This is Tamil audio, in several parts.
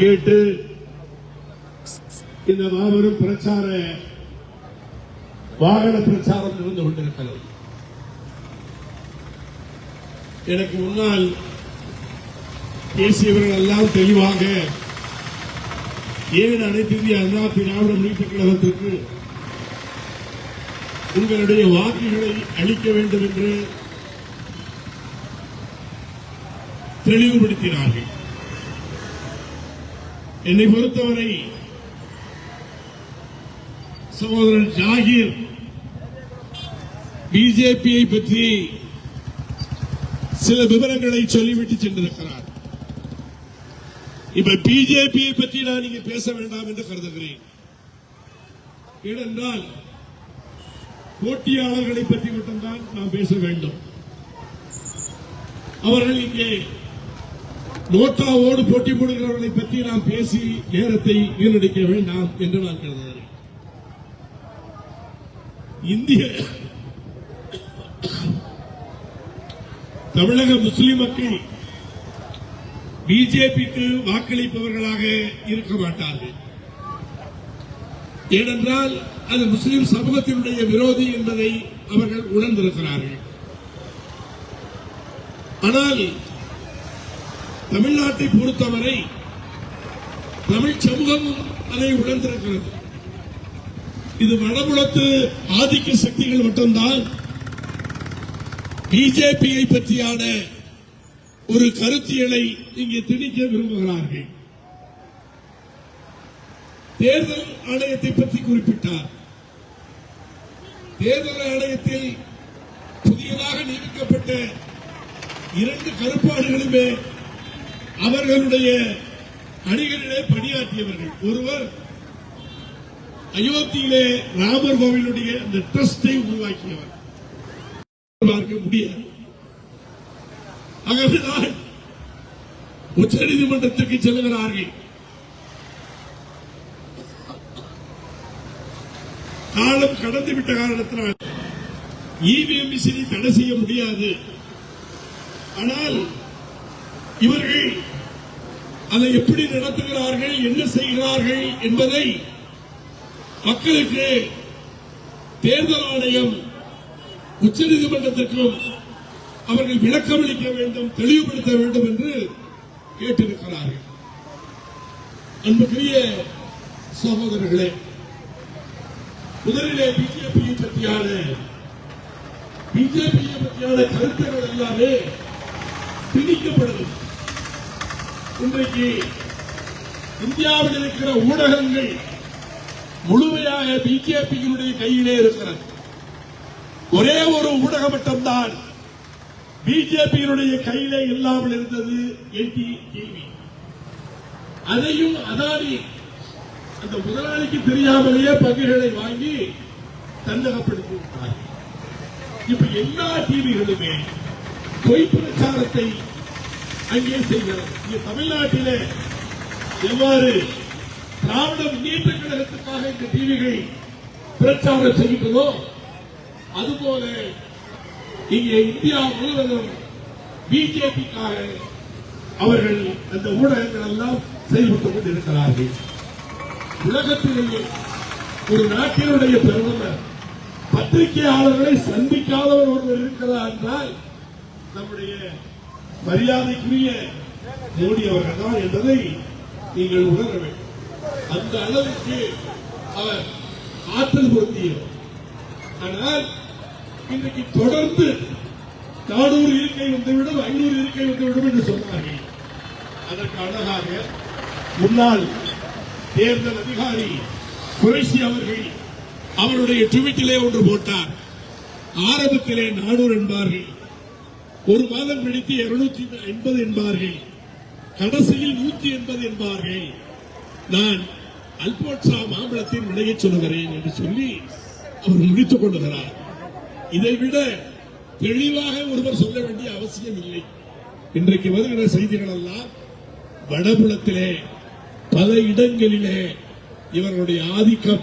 கேட்டு இந்த மாபெரும் பிரச்சார வாகன பிரச்சாரம் நடந்து கொண்டிருக்கிறது. எனக்கு முன்னால் பேசியவர்கள் எல்லாம் தெளிவாக ஏன் அனைத்து இந்திய அண்ணா திராவிட முன்னேற்ற கழகத்திற்கு உங்களுடைய வாக்குகளை அளிக்க வேண்டும் என்று தெளிவுபடுத்தினார்கள்? என்னை பொறுத்தவரை சகோதரன் ஜாகிர் பிஜேபியை பற்றி சில விவரங்களை சொல்லிவிட்டு சென்றிருக்கிறார். இப்ப பிஜேபியை பற்றி நான் இங்கு பேச வேண்டாம் என்று கருதுகிறேன். ஏனென்றால் போட்டியாளர்களை பற்றி மட்டும்தான் நாம் பேச வேண்டும். அவர்கள் இங்கே நோட்டாவோடு போட்டி போடுகிறவர்களை பற்றி நாம் பேசி நேரத்தை வீணடிக்க வேண்டாம் என்று நான் கருதுகிறேன். இந்திய தமிழக முஸ்லிம் மக்கள் பிஜேபிக்கு வாக்களிப்பவர்களாக இருக்க மாட்டார்கள். ஏனென்றால் அது முஸ்லிம் சமூகத்தினுடைய விரோதி என்பதை அவர்கள் உணர்ந்திருக்கிறார்கள். ஆனால் தமிழ்நாட்டை பொறுத்தவரை தமிழ் சமூகமும் அதை உணர்ந்திருக்கிறது. இது வடபுலத்து ஆதிக்க சக்திகள் மட்டும்தான் பிஜேபியை பற்றியான ஒரு கருத்தியலை இங்கே திணிக்க விரும்புகிறார்கள். தேர்தல் ஆணையத்தை பற்றி குறிப்பிட்டார். தேர்தல் ஆணையத்தில் புதியதாக நியமிக்கப்பட்ட இரண்டு கருப்பாடுகளுமே அவர்களுடைய அணிகளிலே பணியாற்றியவர்கள். ஒருவர் அயோத்தியிலே ராமர் கோவிலுடைய அந்த ட்ரஸ்டை உருவாக்கியவர். பார்க்க முடியாது. ஆகவேதான் உச்சநீதிமன்றத்திற்கு செல்கிறார்கள் காலம் கடந்து விட்ட காரணத்தினால் இவிஎம் மிஷினை தடை செய்ய முடியாது. ஆனால் இவர்கள் அதை எப்படி நடத்துகிறார்கள் என்ன செய்கிறார்கள் என்பதை மக்களுக்கு தேர்தல் ஆணையம் உச்சநீதிமன்றத்திற்கும் அவர்கள் விளக்கமளிக்க வேண்டும் தெளிவுபடுத்த வேண்டும் என்று கேட்டிருக்கிறார்கள். அன்புக்குரிய சகோதரர்களே முதலிலே பிஜேபியை பற்றியான பிஜேபியை பற்றியான கருத்துக்கள் எல்லாமே திணிக்கப்படுது இன்றைக்கு இந்தியாவில் இருக்கிற ஊடகங்கள் முழுமையாக பிஜேபியினுடைய கையிலே இருக்கிறது. ஒரே ஒரு ஊடகம் மட்டும்தான் பிஜேபியினுடைய கையிலே இல்லாமல் இருந்தது என்டி டிவி அதையும் அதானி அந்த முதலாளிக்கு தெரியாமலேயே பங்குகளை வாங்கி தந்தகப்படுத்தி விட்டார் இப்ப எல்லா டிவிகளுமே பொய் பிரச்சாரத்தை அங்கே செய்கிறது. இங்கே தமிழ்நாட்டிலே எவ்வாறு திராவிட முன்னேற்ற கழகத்துக்காக இந்த டிவிகள் பிரச்சாரம் செய்கின்றதோ அதுபோல இங்கே இந்தியா முழுவதும் பிஜேபிக்காக அவர்கள் அந்த ஊடகங்கள் எல்லாம் செயல்பட்டுக் கொண்டிருக்கிறார்கள். உலகத்திலேயே ஒரு நாட்டினுடைய பிரதமர் பத்திரிகையாளர்களை சந்திக்காதவர் ஒருவர் இருக்கிறார் என்றால் நம்முடைய மரியாதைக்குரிய மோடி அவர்கள் தான் என்பதை நீங்கள் உணர வேண்டும். அந்த அளவுக்கு அவர் ஆற்றல் பொருத்தியவர். ஆனால் இன்றைக்கு தொடர்ந்து நானூறு இருக்கை வந்துவிடும் ஐநூறு இருக்கை வந்துவிடும் என்று சொன்னார்கள். அதற்கு அழகாக முன்னாள் தேர்தல் அதிகாரி குறைசி அவர்கள் அவருடைய ட்விட்டிலே ஒன்று போட்டார். ஆரம்பத்திலே நானூறு என்பார்கள். ஒரு மாதம் கழித்து இருநூத்தி எண்பது என்பார்கள். கடைசியில் நூத்தி எண்பது என்பார்கள். நான் அல்போட்சா மாம்பழத்தின் விலையை சொல்லுகிறேன் என்று சொல்லி அவர் முடித்துக் கொள்ளுகிறார். இதைவிட தெளிவாக ஒருவர் சொல்ல வேண்டிய அவசியம் இல்லை. இன்றைக்கு வருகிற செய்திகள் எல்லாம் வடபுலத்திலே பல இடங்களிலே இவர்களுடைய ஆதிக்கம்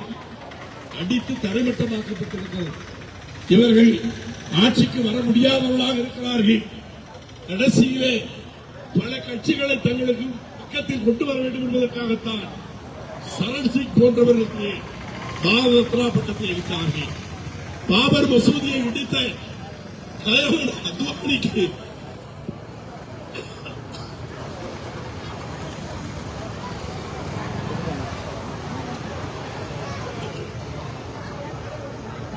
அடித்து தரைமட்டமாக்கப்பட்டிருக்கிறது. இவர்கள் ஆட்சிக்கு வர முடியாதவர்களாக இருக்கிறார்கள். கடைசியிலே பல கட்சிகளை தங்களுக்கு பக்கத்தில் கொண்டு வர வேண்டும் என்பதற்காகத்தான் சரண் சிங் போன்றவர்களுக்கு பாரத ரத்னா பட்டத்தை அளித்தார்கள். பாபர் மசூதியை இடித்த தலைவர் அத்வானிக்கு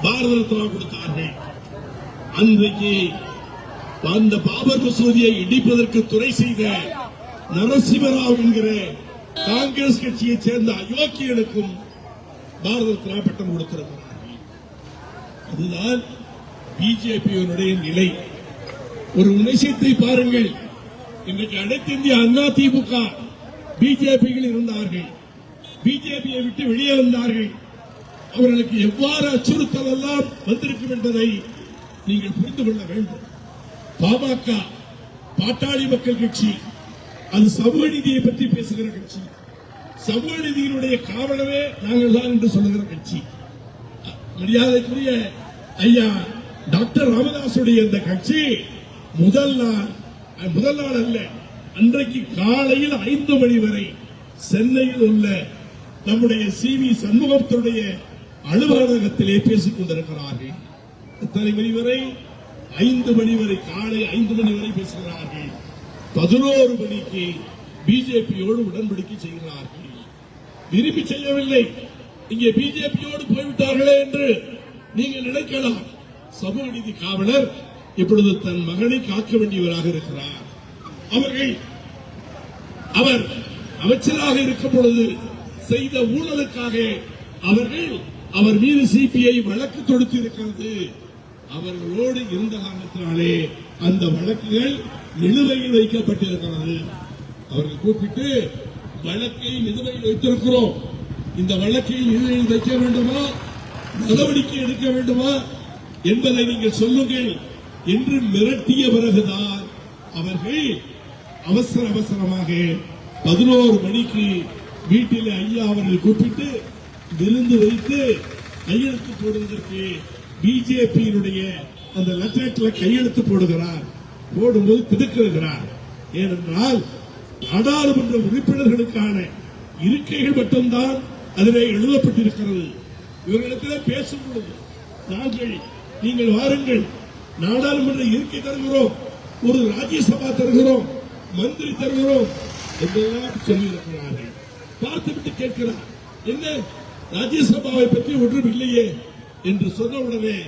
பாரத ரத்னா கொடுத்தார். அன்றைக்கு அந்த பாபர் மசூதியை இடிப்பதற்கு துணை செய்த நரசிம்மராவ் என்கிற காங்கிரஸ் கட்சியைச் சேர்ந்த அயோக்கியனுக்கும் பாரத ரத்னா பட்டம் கொடுத்திருக்கிறார்கள் அதுதான் பிஜேபியினுடைய நிலை. ஒரு விஷயத்தை பாருங்கள். இன்றைக்கு அனைத்து இந்திய அண்ணா திமுக பிஜேபியில் இருந்தார்கள். பிஜேபியை விட்டு வெளியே வந்தார்கள். அவர்களுக்கு எவ்வாறு அச்சுறுத்தல் எல்லாம் வந்திருக்கும் என்பதை நீங்கள் புரிந்து கொள்ள வேண்டும். பாமக பாட்டாளி மக்கள் கட்சி அது சமூக நீதியை பற்றி பேசுகிற கட்சி. சமூக நீதியினுடைய காவலவே நாங்கள் தான் என்று சொல்லுகிற கட்சி. மரியாதைக்குரிய ஐயா டாக்டர் ராமதாசுடைய இந்த கட்சி முதல் நாள் முதல் நாள் அல்ல அன்றைக்கு காலையில் ஐந்து மணி வரை சென்னையில் உள்ள நம்முடைய சி வி சண்முகத்துடைய அலுவலகத்திலே பேசிக் கொண்டிருக்கிறார்கள். எத்தனை மணி வரை? ஐந்து மணி வரை காலை ஐந்து மணி வரை பேசுகிறார்கள். பதினோரு மணிக்கு பிஜேபியோடு உடன்படிக்கை செய்கிறார்கள். விரும்பி செய்யவில்லை இங்கே பிஜேபியோடு போய்விட்டார்களே என்று நீங்கள் நினைக்கலாம். சமூக நீதி காவலர் இப்பொழுது தன் மகனை காக்க வேண்டியவராக இருக்கிறார். அவர்கள் அவர் அமைச்சராக இருக்கும் பொழுது செய்த ஊழலுக்காக அவர்கள் அவர் மீது சிபிஐ வழக்கு தொடுத்து இருக்கிறது அவர்களோடு இருந்த காரணத்தினாலே அந்த வழக்குகள் நிலுவையில் வைக்கப்பட்டிருக்கிறது. அவர்கள் கூப்பிட்டு வழக்கை நிலுவையில் வைத்திருக்கிறோம். இந்த வழக்கை நிலுவையில் வைக்க வேண்டுமா? நடவடிக்கை எடுக்க வேண்டுமா? என்பதை நீங்கள் சொல்லுங்கள் என்று மிரட்டிய பிறகுதான் அவர்கள் அவசர அவசரமாக பதினோரு மணிக்கு வீட்டில் ஐயா அவர்கள் கூப்பிட்டு விருந்து வைத்து கையெழுத்து போடுவதற்கு பிஜேபியினுடைய அந்த லெட்டர்ல கையெழுத்து போடுகிறார் போடும்போது திடுக்குகிறார் ஏனென்றால் நாடாளுமன்ற உறுப்பினர்களுக்கான இருக்கைகள் மட்டும்தான் அதிலே எழுதப்பட்டிருக்கிறது. இவர்களிடத்தில் பேசும் பொழுது நாங்கள் நீங்கள் வாருங்கள். நாடாளுமன்ற இருக்கை தருகிறோம். ஒரு ராஜ்யசபா தருகிறோம். மந்திரி தருகிறோம். என்றெல்லாம் சொல்லியிருக்கிறார்கள். பார்த்துவிட்டு கேட்கிறார் என்ன? ராஜ்யசபாவை பற்றி ஒன்றும் இல்லையே. என்று சொன்ன உடனே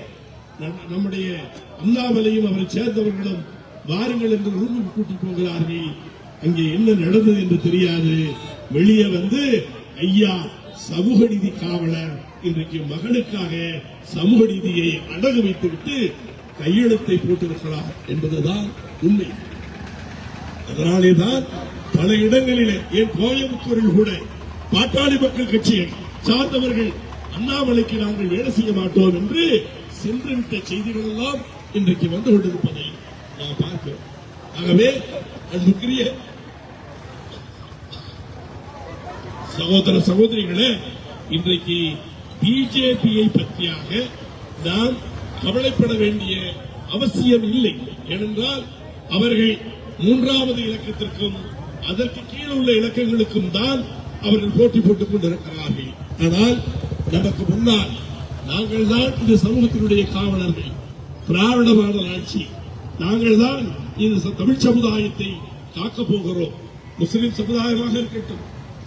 நம்ம- நம்முடைய அல்லாமலையும் அவரை சேர்ந்தவர்களும் வாருங்கள் என்று ரூமுக்கு கூட்டி போகிறார்கள். அங்கே என்ன நடந்தது என்று தெரியாது. வெளியே வந்து ஐயா சமூக நீதி காவலர். இன்றைக்கு மகனுக்காக சமூக நீதியை அடகு வைத்துவிட்டு கையெழுத்தை போட்டிருக்கிறார் என்பதுதான் உண்மை. அதனாலே தான் பல இடங்களிலே என் கோயம்புத்தூரில் கூட பாட்டாளி மக்கள் கட்சியை சார்ந்தவர்கள் அண்ணாமலைக்கு நாங்கள் வேலை செய்ய மாட்டோம் என்று சென்றுவிட்ட செய்திகள் எல்லாம் இன்றைக்கு வந்து கொண்டிருப்பதை நான் பார்க்கிறோம். ஆகவே அன்புக்குரிய சகோதர சகோதரிகளே இன்றைக்கு பிஜேபியை பற்றியாக நாம் கவலைப்பட வேண்டிய அவசியம் இல்லை. ஏனென்றால் அவர்கள் மூன்றாவது இலக்கத்திற்கும் அதற்கு கீழே உள்ள இலக்கங்களுக்கும் தான் அவர்கள் போட்டி போட்டுக் கொண்டிருக்கிறார்கள். ஆனால் நமக்கு முன்னால் நாங்கள் தான் இந்த சமூகத்தினுடைய காவலர்கள் திராவிட மாடல் ஆட்சி. நாங்கள் தான் இந்த தமிழ் சமுதாயத்தை காக்கப் போகிறோம். முஸ்லிம் சமுதாயமாக இருக்கட்டும்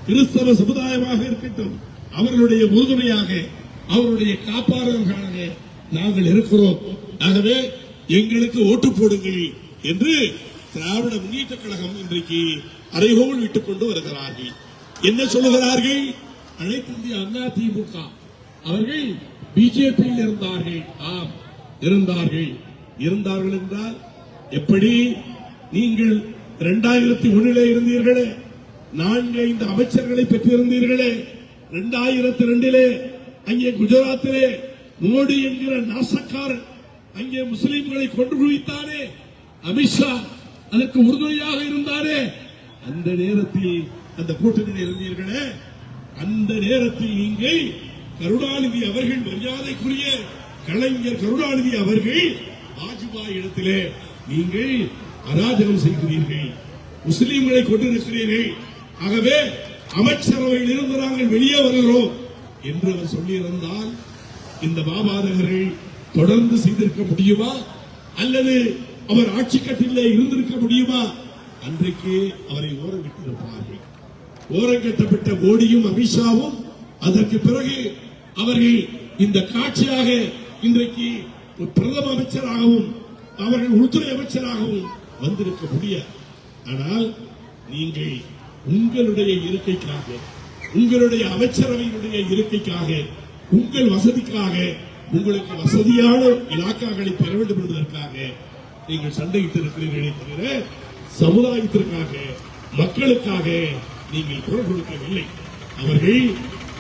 கிறிஸ்தவ சமுதாயமாக இருக்கட்டும் அவர்களுடைய உறுதுணையாக அவருடைய காப்பாளர்களாக நாங்கள் இருக்கிறோம். ஆகவே எங்களுக்கு ஓட்டு போடுங்கள் என்று திராவிட முன்னேற்ற கழகம் இன்றைக்கு அறைகோல் விட்டுக் கொண்டு வருகிறார்கள். என்ன சொல்லுகிறார்கள்? அனைத்து அதிமுக அவர்கள் பிஜேபியில் இருந்தார்கள். ஆம் இருந்தார்கள். இருந்தார்கள் என்றால் எப்படி நீங்கள் இரண்டாயிரத்தி ஒன்னிலே இருந்தீர்களே? நான்கு ஐந்து அமைச்சர்களை பெற்றிருந்தீர்களே? இரண்டாயிரத்தி ரெண்டிலே அங்கே குஜராத்திலே மோடி என்கிற நாசக்காரன் அங்கே முஸ்லீம்களை கொண்டு குவித்தானே அமித்ஷா அதற்கு உறுதுணையாக இருந்தாரே? அந்த நேரத்தில் அந்த கூட்டணியில் இருந்தீர்களே? அந்த நேரத்தில் நீங்கள் கருணாநிதி அவர்கள் மரியாதைக்குரிய கலைஞர் கருணாநிதி அவர்கள் வாஜ்பாய் இடத்திலே நீங்கள் அராஜகம் செய்கிறீர்கள். முஸ்லீம்களை கொண்டிருக்கிறீர்கள் ஆகவே அமைச்சரவையில் இருந்து நாங்கள் வெளியே வருகிறோம் என்று அவர் சொல்லியிருந்தால் இந்த பாபாதகர்கள் தொடர்ந்து செய்திருக்க முடியுமா? அல்லது அவர் ஆட்சி கட்டிலே இருந்திருக்க முடியுமா? அன்றைக்கு அவரை ஓரமிட்டிருப்பார்கள் ஓரங்கட்டப்பட்ட மோடியும் அமித்ஷாவும் அதற்கு பிறகு அவர்கள் இந்த காட்சியாக இன்றைக்கு பிரதம அமைச்சராகவும் அவர்கள் உள்துறை அமைச்சராகவும் வந்திருக்க முடியாது. ஆனால் நீங்கள் உங்களுடைய இருக்கைக்காக உங்களுடைய அமைச்சரவையினுடைய இருக்கைக்காக உங்கள் வசதிக்காக உங்களுக்கு வசதியான இலாக்காக்களை பெற வேண்டும் என்பதற்காக நீங்கள் சண்டையிட்டு இருக்கிறீர்களே தவிர சமுதாயத்திற்காக மக்களுக்காக நீங்கள் குரல் கொடுக்கவில்லை. அவர்கள்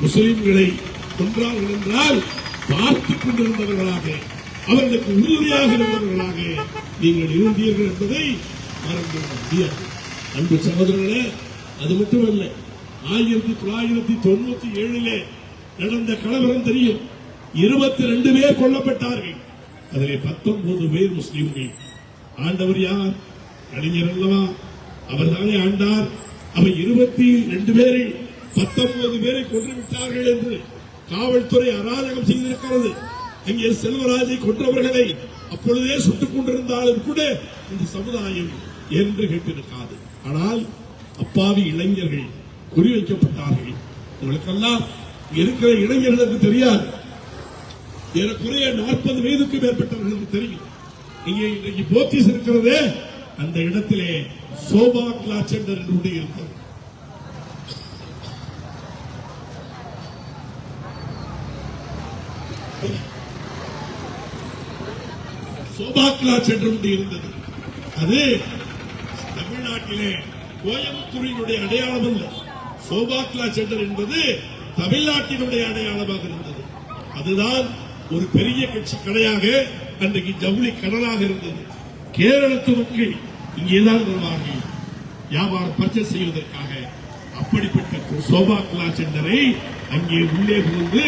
முஸ்லிம்களை கொன்றார்கள் என்றால் பார்த்துக் கொண்டிருந்தவர்களாக அவர்களுக்கு உறுதியாக இருந்தவர்களாக நீங்கள் இருந்தீர்கள் என்பதை மறந்து முடியாது. அன்பு சகோதரர்களே அது மட்டுமல்ல ஆயிரத்தி தொள்ளாயிரத்தி தொண்ணூத்தி ஏழிலே நடந்த கலவரம் தெரியும். இருபத்தி ரெண்டு பேர் கொல்லப்பட்டார்கள். அதிலே பத்தொன்பது பேர் முஸ்லீம்கள். ஆண்டவர் யார்? கலைஞர் அல்லவா? அவர் தானே ஆண்டார்? அவர் இருபத்தி ரெண்டு பேரை பத்தொன்பது பேரை கொன்று விட்டார்கள் என்று காவல்துறை அராஜகம் செய்திருக்கிறது. அங்கே செல்வராஜை கொன்றவர்களை அப்பொழுதே சுட்டுக் கொண்டிருந்தாலும் கூட இந்த சமுதாயம் என்று கேட்டிருக்காது. ஆனால் அப்பாவி இளைஞர்கள் குறிவைக்கப்பட்டார்கள் உங்களுக்கெல்லாம் இருக்கிற இளைஞர்களுக்கு தெரியாது. ஏறக்குறைய நாற்பது வயதுக்கு மேற்பட்டவர்களுக்கு தெரியும். இங்கே இன்றைக்கு போத்தீஸ் இருக்கிறதே. அந்த இடத்திலே சோபா கிளாஸ் என்று ஒன்று இருக்கிறது சோபா கிளாஸ் சென்டர் இருந்தது. அது தமிழ்நாட்டிலே கோயம்புத்தூரினுடைய அடையாளம் அல்ல. சோபா கிளாஸ் சென்டர் என்பது தமிழ்நாட்டினுடைய அடையாளமாக இருந்தது. அதுதான் ஒரு பெரிய கட்சி கடையாக அன்றைக்கு ஜவுளி கடலாக இருந்தது. கேரளத்து மக்கள் இங்கேதான் வருவார்கள் வியாபாரம் பர்ச்சேஸ் செய்வதற்காக அப்படிப்பட்ட சோபா கலா சென்டரை அங்கே உள்ளே புகுந்து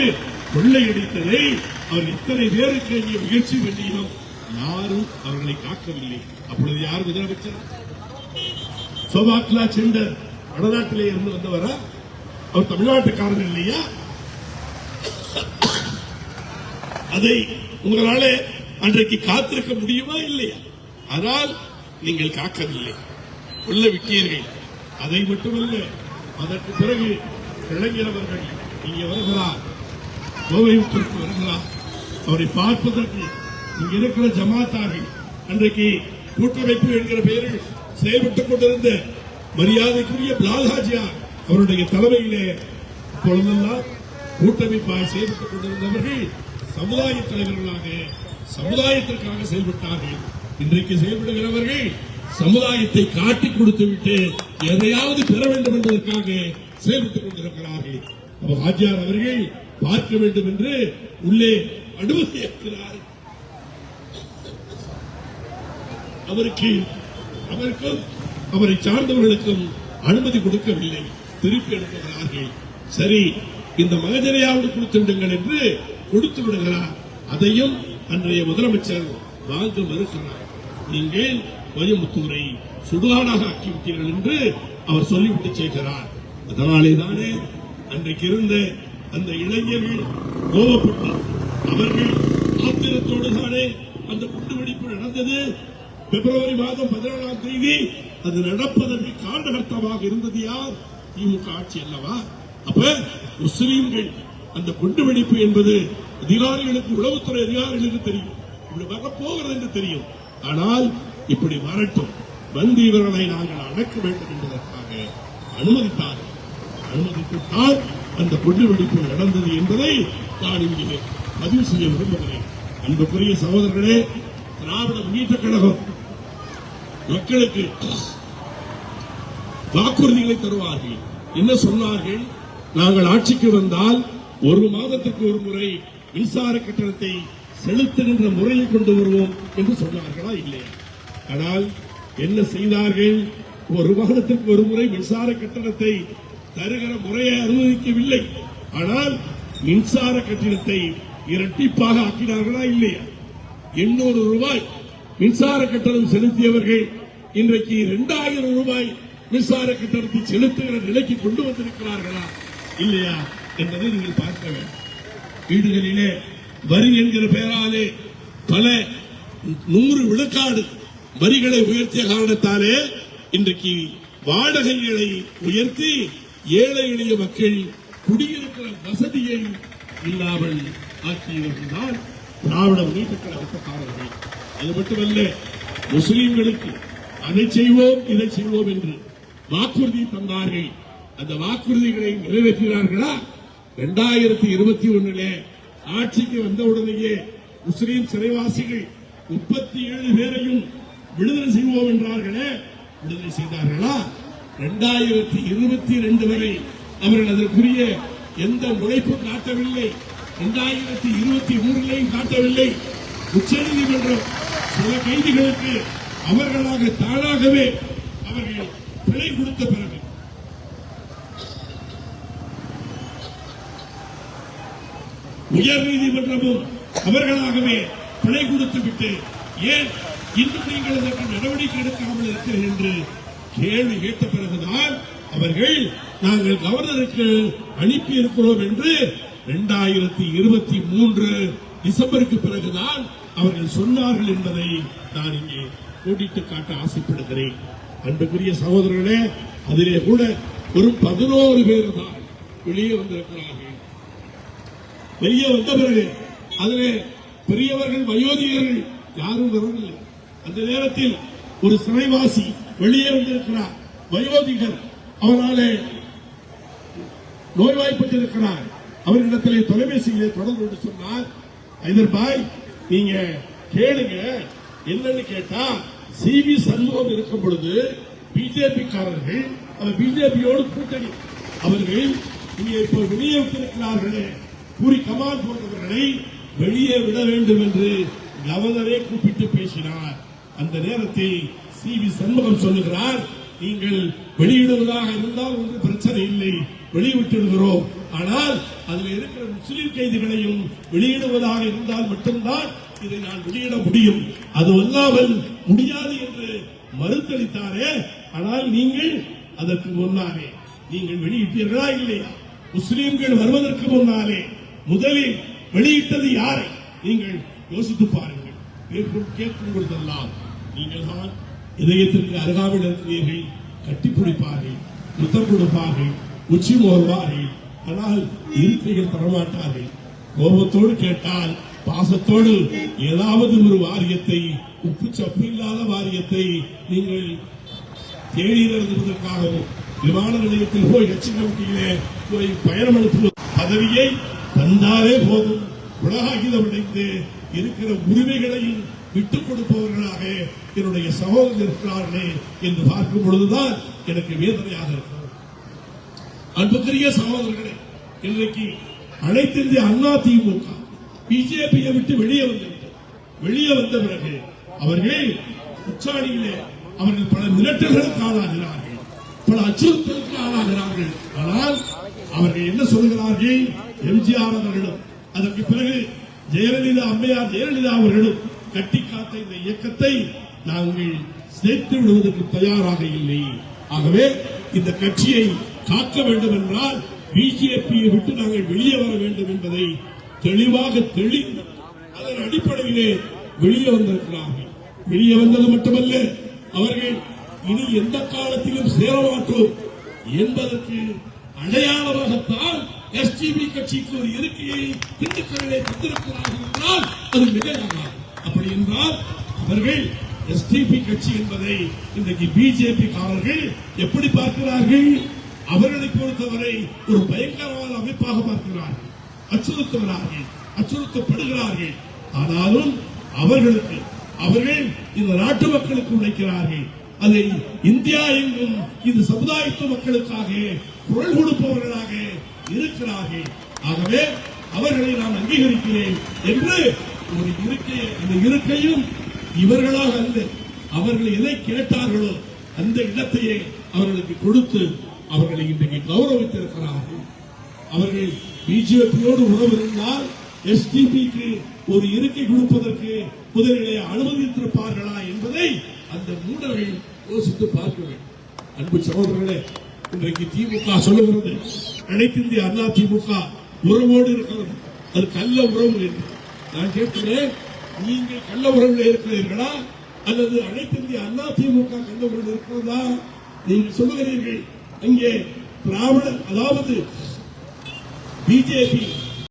கொள்ளையடித்ததை அவர் இத்தனை பேருக்கு அங்கே முயற்சி பண்ணியும் யாரும் அவர்களை காக்கவில்லை. அப்பொழுது யார் முதலமைச்சர்? சோபாக்லா சென்டர் வடநாட்டிலே இருந்து வந்தவரா? அவர் தமிழ்நாட்டுக்காரர் இல்லையா? அதை உங்களால அன்றைக்கு காத்திருக்க முடியுமா இல்லையா? ஆனால் நீங்கள் காக்கவில்லை. உள்ள விட்டீர்கள் அதை மட்டுமல்ல அதற்கு பிறகு இளைஞர் அவர்கள் இங்கே வருகிறார். கோவைமுத்திற்கு வருகிறார். அவரை பார்ப்பதற்கு இங்க இருக்கிற ஜமாத்தார்கள் அன்றைக்கு கூட்டமைப்பு என்கிற பெயரில் செயல்பட்டுக் கொண்டிருந்த மரியாதைக்குரிய பிலால் அவருடைய தலைமையிலே அப்பொழுதெல்லாம் கூட்டமைப்பாக செயல்பட்டுக் கொண்டிருந்தவர்கள் சமுதாய தலைவர்களாக சமுதாயத்திற்காக செயல்பட்டார்கள். இன்றைக்கு செயல்படுகிறவர்கள் சமுதாயத்தை காட்டிக் கொடுத்து விட்டு எதையாவது பெற வேண்டும் என்பதற்காக செயல்பட்டுக் கொண்டிருக்கிறார்கள். அப்ப ஹாஜியார் அவர்கள் பார்க்க வேண்டும் என்று உள்ளே அனுமதியிருக்கிறார் அவருக்கு அவருக்கும் அவரை சார்ந்தவர்களுக்கும் அனுமதி கொடுக்கவில்லை. திருப்பி அனுப்புகிறார்கள். சரி இந்த மகஜனையாவது கொடுத்து விடுங்கள் என்று கொடுத்து விடுகிறார். அதையும் அன்றைய முதலமைச்சர் வாங்க மறுக்கிறார். நீங்கள் கோயம்புத்தூரை சுடுகாடாக ஆக்கிவிட்டீர்கள் என்று அவர் சொல்லிவிட்டு சேர்க்கிறார் அதனாலே தானே அன்றைக்கு இருந்த அந்த இளைஞர்கள் கோபப்பட்டார் அவர்கள் ஆத்திரத்தோடு தானே அந்த குண்டுவெடிப்பு நடந்தது? பிப்ரவரி மாதம் பதினேழாம் தேதி அது நடப்பதற்கு காரணகர்த்தமாக இருந்தது யார்? திமுக ஆட்சி அல்லவா? அப்ப முஸ்லீம்கள் அந்த குண்டுவெடிப்பு என்பது அதிகாரிகளுக்கு உளவுத்துறை அதிகாரிகளுக்கு தெரியும். இப்படி வரப்போகிறது என்று தெரியும். ஆனால் இப்படி வரட்டும். வந்து இவர்களை நாங்கள் அடக்க வேண்டும் என்பதற்காக அனுமதித்தார். அனுமதித்துத்தான் அந்த குண்டுவெடிப்பு நடந்தது என்பதை நான் இங்கே பதிவு செய்ய விரும்புகிறேன். அன்புக்குரிய சகோதரர்களே திராவிட முன்னேற்ற கழகம் மக்களுக்கு வாக்குறுதிகளை தருவார்கள். என்ன சொன்னார்கள்? நாங்கள் ஆட்சிக்கு வந்தால் ஒரு மாதத்துக்கு ஒரு முறை மின்சார கட்டணத்தை செலுத்துகின்ற முறையை கொண்டு வருவோம் என்று சொன்னார்களா இல்லையா? ஆனால் என்ன செய்தார்கள்? ஒரு மாதத்துக்கு ஒரு முறை மின்சார கட்டணத்தை தருகிற முறையை அனுமதிக்கவில்லை. ஆனால் மின்சார கட்டணத்தை இரட்டிப்பாக ஆக்கினார்களா இல்லையா? எண்ணூறு ரூபாய் மின்சார கட்டணம் செலுத்தியவர்கள் இன்றைக்கு இரண்டாயிரம் ரூபாய் மின்சார கட்டணத்தை செலுத்துகிற நிலைக்கு கொண்டு வந்திருக்கிறார்களா இல்லையா என்பதை நீங்கள் பார்க்க வேண்டும். வீடுகளிலே வரி என்கிற பெயராலே பல நூறு விழுக்காடு வரிகளை உயர்த்திய காரணத்தாலே இன்றைக்கு வாடகைகளை உயர்த்தி ஏழை எளிய மக்கள் குடியிருக்கிற வசதியை இல்லாமல் ஆக்கியவர்கள்தான் திராவிட முன்னேற்ற கழகத்துக்காரர்கள் அது மட்டுமல்ல முஸ்லீம்களுக்கு அதை செய்வோம் இதை செய்வோம் என்று வாக்குறுதி தந்தார்கள். அந்த வாக்குறுதிகளை நிறைவேற்றினார்களா இரண்டாயிரத்தி இருபத்தி ஒண்ணுல ஆட்சிக்கு வந்தவுடனேயே முஸ்லீம் சிறைவாசிகள் முப்பத்தி ஏழு பேரையும் விடுதலை செய்வோம் என்றார்களே விடுதலை செய்தார்களா? இரண்டாயிரத்தி இருபத்தி ரெண்டு வரை அவர்கள் அதற்குரிய எந்த உழைப்பும் காட்டவில்லை. இரண்டாயிரத்தி இருபத்தி மூன்றிலையும் காட்டவில்லை. உச்சநீதிமன்றம் சில கைதிகளுக்கு அவர்களாக தானாகவே அவர்கள் பிழை கொடுத்த பிறகு உயர் நீதிமன்றமும் அவர்களாகவே பிழை கொடுத்து விட்டு ஏன் இன்று நீங்கள் அதற்கு நடவடிக்கை எடுக்காமல் இருக்கிறீர்கள் என்று கேள்வி கேட்ட பிறகுதான் அவர்கள் நாங்கள் கவர்னருக்கு அனுப்பி இருக்கிறோம் என்று இரண்டாயிரத்தி இருபத்தி மூன்று டிசம்பருக்கு பிறகுதான் அவர்கள் சொன்னார்கள் என்பதை நான் இங்கே கூட்டிட்டு காட்ட ஆசைப்படுகிறேன். அன்புக்குரிய சகோதரர்களே அதிலே கூட ஒரு பதினோரு பேர் தான் வெளியே வந்திருக்கிறார்கள். வெளியே வந்த பிறகு அதிலே பெரியவர்கள் வயோதிகர்கள் யாரும் வரவில்லை. அந்த நேரத்தில் ஒரு சிறைவாசி வெளியே வந்திருக்கிறார். வயோதிகர். அவராலே நோய்வாய்ப்பட்டிருக்கிறார். அவரிடத்திலே தொலைபேசியிலே தொடர்பு என்று சொன்னார் ஐதர்பாய் நீங்க கேளுங்க. என்னன்னு கேட்டா சி வி சண்முகம் இருக்கும் பொழுது பிஜேபிக்காரர்கள் அவர் பிஜேபியோடு கூட்டணி. அவர்கள் இங்கே இப்போ வெளியே விட்டிருக்கிறார்களே பூரி கமால் போன்றவர்களை வெளியே விட வேண்டும் என்று கவர்னரே கூப்பிட்டு பேசினார். அந்த நேரத்தில் சி. வி. சண்முகம் சொல்லுகிறார் நீங்கள் வெளியிடுவதாக இருந்தால் ஒன்றும் பிரச்சனை இல்லை வெளியிட்டிருக்கிறோம் ஆனால் அதில் இருக்கிற முஸ்லிம் கைதிகளையும் வெளியிடுவதாக இருந்தால் மட்டும்தான் இதை நான் வெளியிட முடியும். அது அல்லாமல் முடியாது என்று மறுத்தளித்தாரே. ஆனால் நீங்கள் அதற்கு முன்னாலே நீங்கள் வெளியிட்டீர்களா இல்லையா? முஸ்லிம்கள் வருவதற்கு முன்னாலே முதலில் வெளியிட்டது யாரை? நீங்கள் யோசித்து பாருங்கள். கேட்கும் கேட்கும் பொழுதெல்லாம் நீங்கள் தான் இதயத்திற்கு அருகாமையில் இருக்கிறீர்கள். கட்டிப்பிடிப்பார்கள் முத்தம் கொடுப்பார்கள் உச்சி மோர்வார்கள் ஆனால் இருக்கைகள் தரமாட்டார்கள் கோபத்தோடு கேட்டால் பாசத்தோடு ஏதாவது ஒரு வாரியத்தை உப்பு சப்பு இல்லாத வாரியத்தை நீங்கள் தேடியிருந்ததற்காகவும் விமான நிலையத்தில் போய் எச்சிலே போய் பயணம் அனுப்புவது பதவியை தந்தாலே போதும். உலகாகிதம் அடைந்து இருக்கிற உரிமைகளையும் விட்டுக் கொடுப்பவர்களாக என்னுடைய சகோதரர் இருக்கிறார்களே என்று பார்க்கும் பொழுதுதான் எனக்கு வேதனையாக இருக்கிறது அன்புக்குரிய சகோதரர்களே இன்றைக்கு அனைத்து இந்திய அண்ணா திமுக பிஜேபியை விட்டு வெளியே வந்துவிட்டது. வெளியே வந்த பிறகு அவர்கள் உச்சாணியிலே அவர்கள் பல மிரட்டல்களுக்கு ஆளாகிறார்கள் பல அச்சுறுத்தலுக்கு ஆளாகிறார்கள். ஆனால் அவர்கள் என்ன சொல்கிறார்கள்? எம்ஜிஆர் அவர்களும் அதற்கு பிறகு ஜெயலலிதா அம்மையார் ஜெயலலிதா அவர்களும் கட்டி காத்த இந்த இயக்கத்தை நாங்கள் சேர்த்து விடுவதற்கு தயாராக இல்லை. ஆகவே இந்த கட்சியை காக்க வேண்டும் என்றால் பிஜேபியை விட்டு நாங்கள் வெளியே வர வேண்டும் என்பதை தெளிவாக தெளிந்து அதன் அடிப்படையிலே வெளியே வந்திருக்கிறார்கள். வெளியே வந்தது மட்டுமல்ல அவர்கள் இனி எந்த காலத்திலும் சேரமாட்டோம் என்பதற்கு அடையாளமாகத்தான் எஸ்டிபி கட்சிக்கு ஒரு இருக்கையை திண்டுக்கல்லிலே தந்திருக்கிறார்கள் என்றால் அது மிகையாகாது அப்படி என்றால் அவர்கள் எஸ்டிபி கட்சி என்பதை இன்றைக்கு பிஜேபி காரர்கள் எப்படி பார்க்கிறார்கள்? அவர்களை பொறுத்தவரை ஒரு பயங்கரவாத அமைப்பாக பார்க்கிறார்கள். அச்சுறுத்துகிறார்கள் அச்சுறுத்தப்படுகிறார்கள். ஆனாலும் அவர்களுக்கு அவர்கள் இந்த நாட்டு மக்களுக்கு உழைக்கிறார்கள். அதை இந்தியா எங்கும் இந்த சமுதாயத்து மக்களுக்காக குரல் கொடுப்பவர்களாக இருக்கிறார்கள் ஆகவே அவர்களை நான் அங்கீகரிக்கிறேன் என்று ஒரு இருக்கை அந்த இருக்கையும் இவர்களாக அல்ல அவர்கள் எதை கேட்டார்களோ அந்த இடத்தையே அவர்களுக்கு கொடுத்து அவர்களை இன்றைக்கு கௌரவித்திருக்கிறார்கள். அவர்கள் பிஜேபியோடு உறவு இருந்தால் எஸ்டிபிக்கு ஒரு இருக்கை கொடுப்பதற்கு முதலிலே அனுமதித்திருப்பார்களா என்பதை அந்த மூடர்கள் யோசித்து பார்க்க வேண்டும். அன்பு சகோதரர்களே இன்றைக்கு திமுக சொல்லுகிறது அனைத்து இந்திய அண்ணா திமுக உறவோடு இருக்கிறது. அது கள்ள உறவு என்று. நான் கேட்கிறேன் நீங்கள் கள்ள உறவில் இருக்கிறீர்களா? அல்லது அனைத்து இந்திய அண்ணா திமுக கள்ள உறவில் இருக்கிறதா? நீங்கள் சொல்லுகிறீர்கள் அங்கே திராவிட அதாவது பிஜேபி